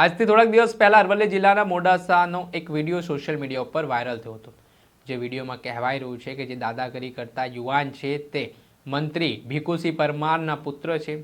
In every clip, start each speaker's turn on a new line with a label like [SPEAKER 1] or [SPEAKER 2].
[SPEAKER 1] આજથી થોડાક દિવસ પહેલાં અરવલ્લી જિલ્લાના મોડાસાનો એક વીડિયો સોશિયલ મીડિયા ઉપર વાયરલ થયો હતો. જે વિડીયોમાં કહેવાય રહ્યું છે કે જે દાદાગીરી કરતા યુવાન છે તે મંત્રી ભીખુસિંહ પરમારના પુત્ર છે.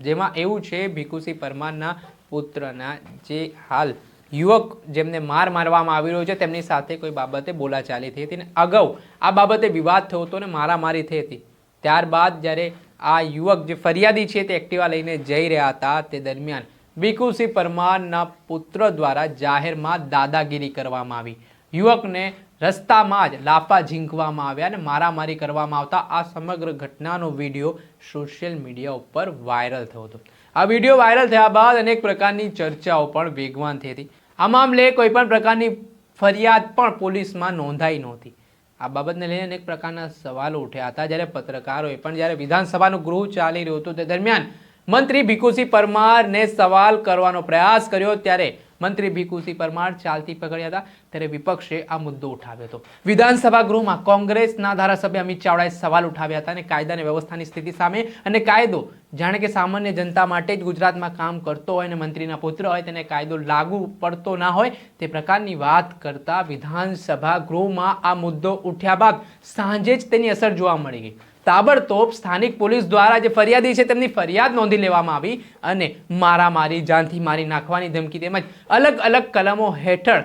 [SPEAKER 1] જેમાં એવું છે ભીખુસિંહ પરમારના પુત્રના જે હાલ યુવક જેમને માર મારવામાં આવી રહ્યો છે, તેમની સાથે કોઈ બાબતે બોલાચાલી થઈ હતી અને અગાઉ આ બાબતે વિવાદ થયો હતો અને મારામારી થઈ હતી. ત્યારબાદ જ્યારે આ યુવક જે ફરિયાદી છે તે એક્ટિવા લઈને જઈ રહ્યા હતા, તે દરમિયાન ભીખુસિંહ પરમારના પુત્ર દ્વારા જાહેરમાં દાદાગીરી કરવામાં આવી. યુવકને રસ્તામાં જ લાફા ઝીંકવામાં આવ્યા અને મારામારી કરવામાં આવતા આ સમગ્ર ઘટનાનો વીડિયો સોશિયલ મીડિયા ઉપર વાયરલ થયો હતો. આ વીડિયો વાયરલ થયા બાદ અનેક પ્રકારની ચર્ચાઓ પણ વેગવાન થઈ હતી. આ મામલે કોઈ પણ પ્રકારની ફરિયાદ પણ પોલીસમાં નોંધાઈ નહોતી. આ બાબતને લઈને અનેક પ્રકારના સવાલો ઉઠ્યા હતા. જ્યારે પત્રકારોએ પણ જ્યારે વિધાનસભાનું ગૃહ ચાલી રહ્યું હતું તે દરમિયાન મંત્રી ભીખુસિંહ પરમારને સવાલ કરવાનો પ્રયાસ કર્યો ત્યારે મંત્રી ભીખુસિંહ પરમાર ચાલતી પકડ્યા હતા ત્યારે વિપક્ષે આ મુદ્દો ઉઠાવ્યો હતો. વિધાનસભા ગૃહમાં કોંગ્રેસના ધારાસભ્ય અમિત ચાવડાએ સવાલ ઉઠાવ્યા હતા અને કાયદા અને વ્યવસ્થાની સ્થિતિ સામે અને કાયદો, જાણે કે સામાન્ય જનતા માટે જ ગુજરાતમાં કામ કરતો હોય અને મંત્રીના પુત્ર હોય તેને કાયદો લાગુ પડતો ના હોય તે પ્રકારની વાત કરતા વિધાનસભા ગૃહમાં આ મુદ્દો ઉઠ્યા બાદ સાંજે જ તેની અસર જોવા મળી ગઈ. તાબડતોબ સ્થાનિક પોલીસ દ્વારા જે ફરિયાદી છે તેમની ફરિયાદ નોંધી લેવામાં આવી અને મારામારી જાનથી મારી નાખવાની ધમકી તેમજ અલગ અલગ કલમો હેઠળ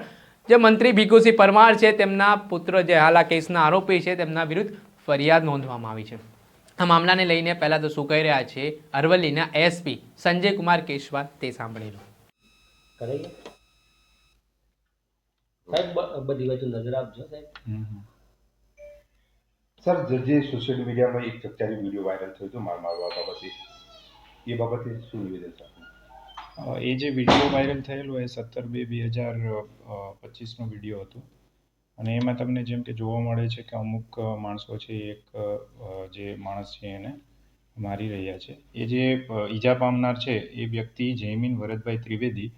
[SPEAKER 1] જે મંત્રી ભીખુસિંહ પરમાર છે તેમના પુત્ર જે હાલા કેસના આરોપી છે તેમના વિરુદ્ધ ફરિયાદ નોંધવામાં આવી છે. આ મામલાને લઈને પહેલા તો શું કહી રહ્યા છે અરવલ્લીના એસપી સંજય કુમાર કેશવાલ તે સાંભળી લો.
[SPEAKER 2] સાહેબ બધી બાજુ નજર આપજો સાહેબ.
[SPEAKER 3] સર જે સોશિયલ મીડિયામાં એક ચર્ચાની વીડિયો વાયરલ થયો હતો, માર મારવા બાબતે એ બાબતે શું નિવેદન છે
[SPEAKER 4] એ જે વીડિયો વાયરલ થયેલો એ સત્તર બે બે હજાર પચીસનો વીડિયો હતો. અને એમાં તમને જેમ કે જોવા મળે છે કે અમુક માણસો છે, એક જે માણસ છે એને મારી રહ્યા છે. એ જે ઈજા પામનાર છે, એ વ્યક્તિ જયમીન વરદભાઈ ત્રિવેદી,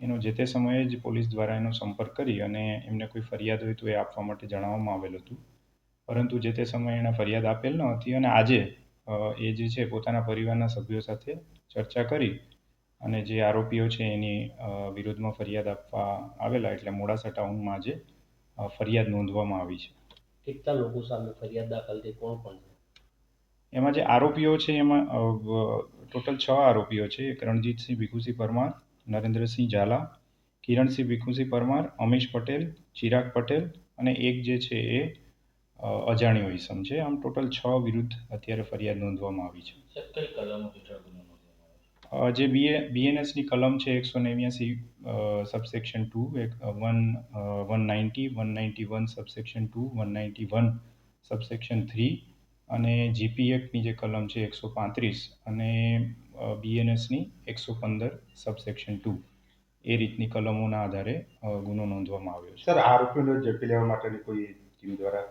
[SPEAKER 4] એનો જે તે સમયે જ પોલીસ દ્વારા એનો સંપર્ક કરી અને એમને કોઈ ફરિયાદ હોય તો એ આપવા માટે જણાવવામાં આવેલ હતું. પરંતુ જે તે સમયે એણે ફરિયાદ આપેલ ન હતી અને આજે એ જે છે પોતાના પરિવારના સભ્યો સાથે ચર્ચા કરી અને જે આરોપીઓ છે એની વિરોધમાં વિરુદ્ધમાં ફરિયાદ આપવા આવેલા એટલે મોડાસા ટાઉનમાં આજે ફરિયાદ નોંધવામાં આવી છે.
[SPEAKER 2] કેટલા લોકો સામે ફરિયાદ દાખલ થઈ? કોણ કોણ છે?
[SPEAKER 4] એમાં જે આરોપીઓ છે એમાં ટોટલ છ આરોપીઓ છે. એક રણજીતસિંહ ભીખુસિંહ પરમાર નરેન્દ્રસિંહ ઝાલા કિરણસિંહ ભીખુસિંહ પરમાર અમીશ પટેલ ચિરાગ પટેલ અને એક જે છે એ અજાણ્યો ઇસમ છે. આમ ટોટલ છ વિરુદ્ધ અત્યારે ફરિયાદ નોંધવામાં આવી છે. જે બીએ બીએનએસની કલમ છે એકસો નેવ્યાસી સબસેક્શન ટુ એક one one ninety one ninety one subsection two one ninety one subsection three અને જીપી એક્ટની જે કલમ છે એકસો પાંત્રીસ અને બીએનએસની એકસો પંદર સબસેક્શન ટુ એ રીતની કલમોના આધારે ગુનો નોંધવામાં આવ્યો છે.
[SPEAKER 3] સર આ આરોપીઓને ઝડપી લેવા માટેની કોઈ ટીમ દ્વારા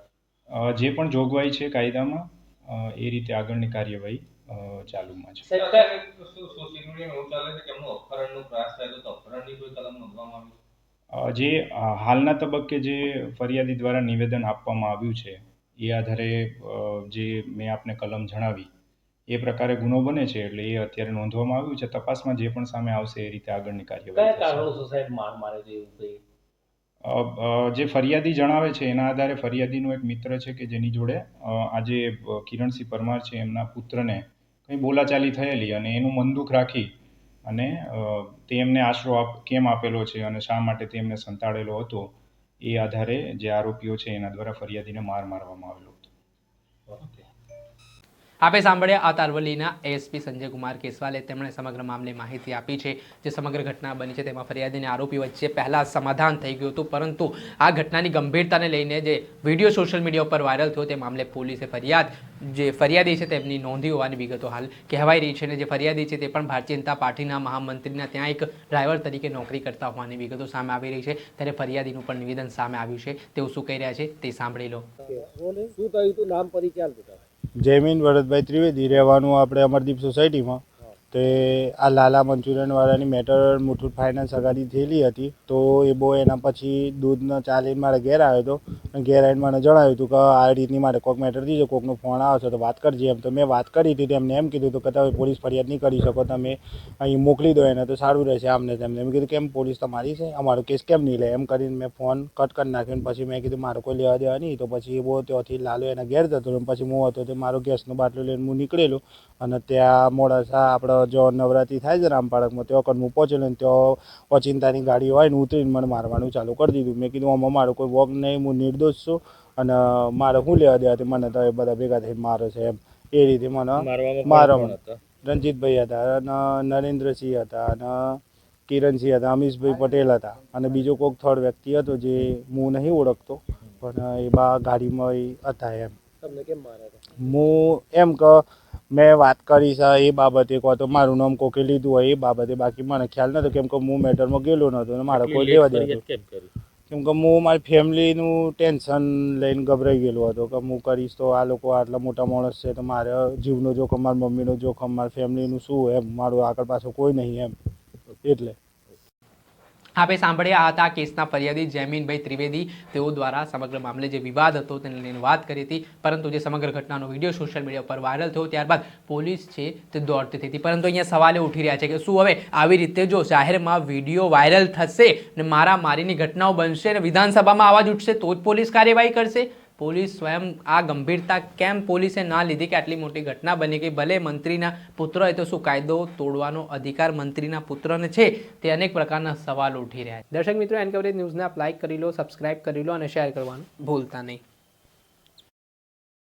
[SPEAKER 4] જે પણ જોગવાઈ છે કાયદામાં એ રીતે આગળની કાર્યવાહી ચાલુમાં છે. જે હાલના તબક્કે જે ફરિયાદી દ્વારા નિવેદન આપવામાં આવ્યું છે એ આધારે જે મેં આપને કલમ જણાવી એ પ્રકારે ગુનો બને છે એટલે એ અત્યારે નોંધવામાં આવ્યું છે. તપાસમાં જે પણ સામે આવશે એ રીતે આગળની કાર્યવાહી.
[SPEAKER 2] સાહેબ માર મારે એવું કઈ?
[SPEAKER 4] જે ફરિયાદી જણાવે છે, એના આધારે ફરિયાદીનો એક મિત્ર છે કે જેની જોડે આજે કિરણસિંહ પરમાર છે, એમના પુત્રને કંઈ બોલાચાલી થયેલી અને એનું મનદુખ રાખી અને તે એમને આશરો આપ, કેમ આપેલો છે અને શા માટે તે એમને સંતાડેલો હતો, એ આધારે જે આરોપીઓ છે, એના દ્વારા ફરિયાદીને માર મારવામાં આવેલો હતો.
[SPEAKER 1] આપે સાંભળ્યા આ તારવલીના એસપી સંજય કુમાર કેસવાલે તેમણે સમગ્ર મામલે માહિતી આપી છે. જે સમગ્ર ઘટના બની છે તેમાં ફરિયાદી આરોપી વચ્ચે પહેલા સમાધાન થઈ ગયું હતું, પરંતુ આ ઘટનાની ગંભીરતાને લઈને જે વીડિયો સોશિયલ મીડિયા ઉપર વાયરલ થયો તે મામલે પોલીસે ફરિયાદ, જે ફરિયાદી છે તેમની નોંધી હોવાની વિગતો હાલ કહેવાઈ રહી છે અને જે ફરિયાદી છે તે પણ ભારતીય જનતા પાર્ટીના મહામંત્રીના ત્યાં એક ડ્રાઈવર તરીકે નોકરી કરતા હોવાની વિગતો સામે આવી રહી છે. ત્યારે ફરિયાદીનું પણ નિવેદન સામે આવ્યું છે. તેઓ શું કહી રહ્યા છે તે સાંભળી લો.
[SPEAKER 2] શું કહ્યું નામ પરિચય
[SPEAKER 5] જયમીન ભરતભાઈ ત્રિવેદી રહેવાનું આપણે અમરદીપ સોસાયટીમાં. તે આ લાલા મંચુરિયનવાળાની મેટર મુથુટ ફાઇનાન્સ અગાડી થયેલી હતી, તો એ બહુ એના પછી દૂધનો ચા લઈને મારા ઘેર આવ્યો હતો અને ઘેર આવીને મને જણાવ્યું હતું કે આ રીતની મારે કોઈક મેટર થઈ છે કોઈકનો ફોન આવે છે તો વાત કરજે એમ. તો મેં વાત કરી હતી, તેમને એમ કીધું હતું કે તમે પોલીસ ફરિયાદ નહીં કરી શકો, તમે અહીં મોકલી દો એને તો સારું રહેશે આમને તેમને. મેં કીધું, કેમ પોલીસ તમારી છે? અમારો કેસ કેમ નહીં લે? એમ કરીને મેં ફોન કટ કરી નાખ્યો અને પછી મેં કીધું, મારે કોઈ લેવા દેવા નહીં. તો પછી એ બહુ ત્યાંથી લાલો એના ઘેર જતો. પછી હું હતો તે મારો ગેસનો બાટલો લઈને હું નીકળેલો અને ત્યાં મોડાસા આપણે જો નવરાત્રિ થાય છે રામપાળકમાં ત્યાં કણ હું પહોંચેલો ને ત્યાં ઓચિંતાની ગાડી હોય ને ઉતરીને મને મારવાનું ચાલુ કરી દીધું. મેં કીધું આમાં મારો કોઈ વોક નહીં હું નિર્દોષ છું અને મારે શું લેવા દેવાથી મને તો એ બધા ભેગા થઈને મારે છે એમ. એ રીતે મને મારવામાં રણજીતભાઈ હતા અને નરેન્દ્રસિંહ હતા અને કિરણસિંહ હતા અમીશભાઈ પટેલ હતા. અને બીજો કોઈક થર્ડ વ્યક્તિ હતો જે હું નહીં ઓળખતો પણ એ બા ગાડીમાં હતા એમ. હું એમ કે મેં વાત કરી છે એ બાબતે કહો તો મારું નામ કોકે લીધું હોય એ બાબતે. બાકી મને ખ્યાલ નતો કેમ કે હું મેટરમાં ગયેલો નહોતો અને મારે કોઈ લેવા દેવા કેમ કે હું મારી ફેમિલીનું ટેન્શન લઈને ગભરાઈ ગયેલો હતો કે હું કરીશ તો આ લોકો આટલા મોટા માણસ છે તો મારે જીવનો જોખમ મારી મમ્મીનો જોખમ મારી ફેમિલીનું શું એમ? મારું આગળ પાછળ કોઈ નહીં એમ. એટલે
[SPEAKER 1] આપે સાંભળ્યા હતા કેસના ફરિયાદી જૈમીનભાઈ ત્રિવેદી. તેઓ દ્વારા સમગ્ર મામલે જે વિવાદ હતો તેને લઈને વાત કરી હતી. પરંતુ જે સમગ્ર ઘટનાનો વીડિયો સોશિયલ મીડિયા પર વાયરલ થયો ત્યારબાદ પોલીસ છે તે દોડતી થઈ હતી. પરંતુ અહીંયા સવાલે ઉઠી રહ્યા છે કે શું હવે આવી રીતે જો જાહેરમાં વીડિયો વાયરલ થશે ને મારા મારીની ઘટનાઓ બનશે અને વિધાનસભામાં અવાજ ઉઠશે તો જ પોલીસ કાર્યવાહી કરશે? પોલીસ સ્વયં આ ગંભીરતા કેમ પોલીસે ના લીધી કે આટલી મોટી ઘટના બની ગઈ? ભલે મંત્રીના પુત્ર હોય તો શું કાયદો તોડવાનો અધિકાર મંત્રીના પુત્રને છે? તે અનેક પ્રકારના સવાલ ઉઠી રહ્યા છે. દર્શક મિત્રો એન કવરેજ ન્યૂઝને આપ લાઇક કરી લો સબસ્ક્રાઇબ કરી લો અને શેર કરવાનું ભૂલતા નહીં.